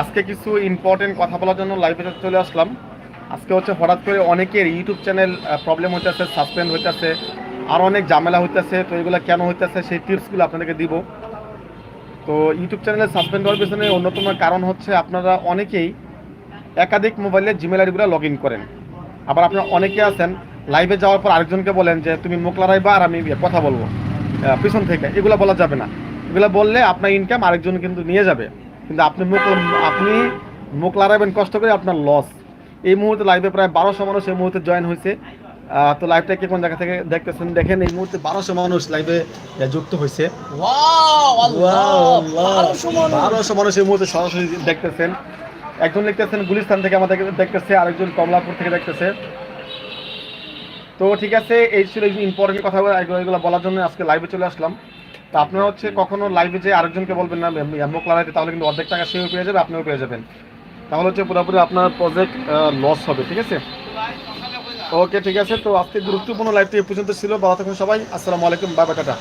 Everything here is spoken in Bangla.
আজকে কিছু ইম্পর্টেন্ট কথা বলার জন্য লাইভে চলে আসলাম। আজকে হচ্ছে হঠাৎ করে অনেকের ইউটিউব চ্যানেল প্রবলেম হইতেছে সাসপেন্ড হইতেছে, আর অনেক ঝামেলা হইতেছে, তো এগুলো কেন হইতেছে সেই টিপসগুলো আপনাদেরকে দিব। তো ইউটিউব চ্যানেলে সাসপেন্ড হওয়ার পিছনে অন্যতম কারণ হচ্ছে আপনারা অনেকেই একাধিক মোবাইলে জিমেল আইডিগুলো লগ ইন করেন। আবার আপনারা অনেকে আছেন লাইভে যাওয়ার পর আরেকজনকে বলেন যে, তুমি মুখ লড়াইবা আর আমি কথা বলব। পিছন থেকে। এগুলো বলা যাবে না। এগুলো বললে আপনার ইনকাম আরেকজন কিন্তু নিয়ে যাবে। কিন্তু আপনি মুখ আপনি মুখ লড়াইবেন কষ্ট করে আপনার লস এই মুহূর্তে লাইভে প্রায় বারোশো মানুষ এই মুহূর্তে জয়েন হয়েছে। তো লাইভটা কে কোন জায়গা থেকে দেখতেছেন? দেখেন এই মুহূর্তে বারোশো মানুষ লাইভে যুক্ত হয়েছে। বারোশো মানুষ। এই মুহূর্তে সরাসরি দেখতেছেন। একজন লিখতেছেন গুলিস্তান থেকে আমাদের দেখতেছে আরেকজন কমলাপুর থেকে দেখতেছে। তো ঠিক আছে এই ছিল ইম্পর্টেন্ট কথা এগুলো এগুলো বলার জন্য আজকে লাইভে চলে আসলাম। তো আপনারা হচ্ছে কখনো লাইভে যে আরেকজনকে বলবেন না মুখ লাগাইতে তাহলে কিন্তু অর্ধেক টাকা সেও পেয়ে যাবে, আপনিও পেয়ে যাবেন। তাহলে হচ্ছে পুরোপুরি আপনার প্রজেক্ট লস হবে, ঠিক আছে? ওকে ঠিক আছে, তো আজকে গুরুত্বপূর্ণ লাইভটি এ পর্যন্ত ছিল। ভালো থাকুন সবাই, আসসালামু আলাইকুম বাবা টাটা।